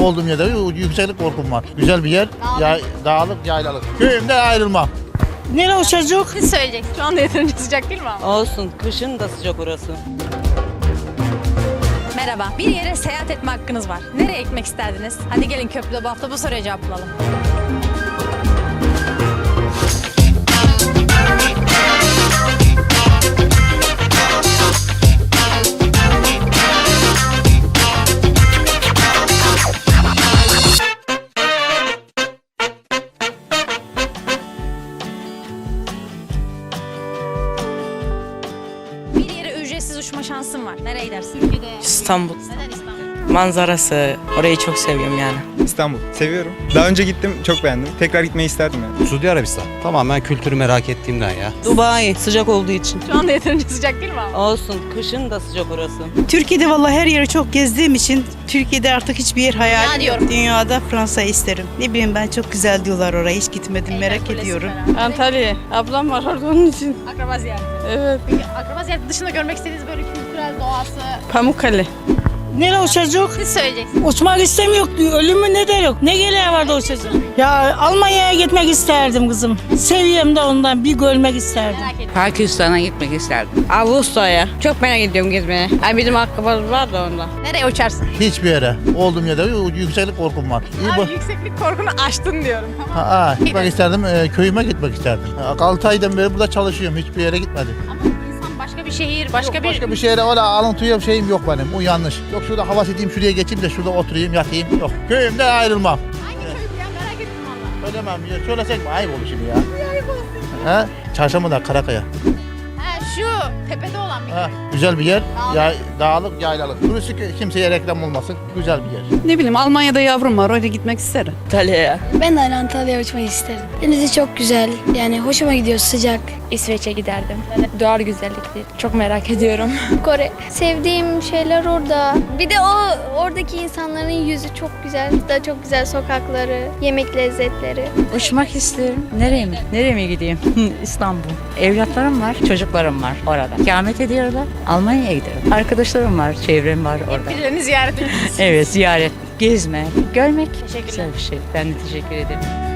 Olduğum yerde yükseklik korkum var. Güzel bir yer. Ya, dağlık, yaylalık. Köyümde ayrılmam. Nereye uçacak? Siz söyleyeceksiniz. Şu anda yeterince sıcak değil mi ama? Olsun. Kışın da sıcak orası. Merhaba. Bir yere seyahat etme hakkınız var. Nereye gitmek isterdiniz? Hadi gelin köprüde bu hafta bu soruya cevap bulalım. Uçma şansın var. Nereye gidersin? İstanbul. Neden İstanbul? Manzarası. Orayı çok seviyorum yani. İstanbul. Seviyorum. Daha önce gittim, çok beğendim. Tekrar gitmeyi isterdim yani. Suudi Arabistan. Tamamen kültürü merak ettiğimden ya. Dubai. Sıcak olduğu için. Şu anda yeterince sıcak değil mi ama? Olsun. Kışın da sıcak orası. Türkiye'de vallahi her yeri çok gezdiğim için Türkiye'de artık hiçbir yer hayal Dünya diyorum. Dünyada Fransa'yı isterim. Ne bileyim ben çok güzel diyorlar oraya. Hiç gitmedim Eyfel merak Kulesi ediyorum. falan. Antalya. Ablam var orada onun için. Akraba ziyareti. Evet. Peki akraba ziyareti dışında görmek istediğiniz böyle kültürel doğası. Pamukkale. Nereye uçacak? Siz söyleyeceksiniz. Uçmak istemiyor diyor. Ölümü ne de yok. Ne gereği var da uçacak? Ya Almanya'ya gitmek isterdim kızım. Seviyem de ondan bir görmek isterdim. Merak. Pakistan'a gitmek isterdim. Avusturya'ya. Çok merak ediyorum gezmeye. Ay bizim akrabamız var da onda. Nereye uçarsın? Hiçbir yere. Olduğum yerde yükseklik korkum var. İyi bu. Abi yükseklik korkunu aştın diyorum. Tamam. Ha, ha, gitmek isterdim, e, köyüme gitmek isterdim. 6 aydan beri burada çalışıyorum, hiçbir yere gitmedim. Ama başka bir şehir, başka Yok, bir... başka bir şehre öyle alıntıya şeyim yok benim, bu yanlış. Yok şurada hava edeyim, şuraya geçeyim de şurada oturayım, yatayım. Yok, köyümde ayrılmam. Hangi köy ya merak ettim valla. Söylemem, ya, söylesek mi? Ayıp olur şimdi ya. Ha? Çarşamba'da Karakaya. Şu tepede olan bir Ha, güzel bir yer, Dağlık. ya, dağlık, yaylalık. Burası kimseye reklam olmasın, güzel bir yer. Ne bileyim Almanya'da yavrum var. Oraya gitmek isterim. Antalya'ya. Ben de Antalya'ya uçmayı isterim. Denizi çok güzel. Yani hoşuma gidiyor sıcak. İsveç'e giderdim. Doğal güzellikleri çok merak ediyorum. Kore. Sevdiğim şeyler orada. Bir de o oradaki insanların yüzü çok güzel. Da çok güzel sokakları, yemek lezzetleri. Uçmak isterim. Nereye mi? Nereye mi gideyim? İstanbul. Evlatlarım var, çocuklarım var orada. İkamet ediyorlar. Almanya'ya giderim. Arkadaşlarım var, çevrem var orada. Birilerini ziyaret ediyorsunuz. Evet, ziyaret, gezme, görmek Teşekkürler. güzel bir şey. Ben de teşekkür ederim.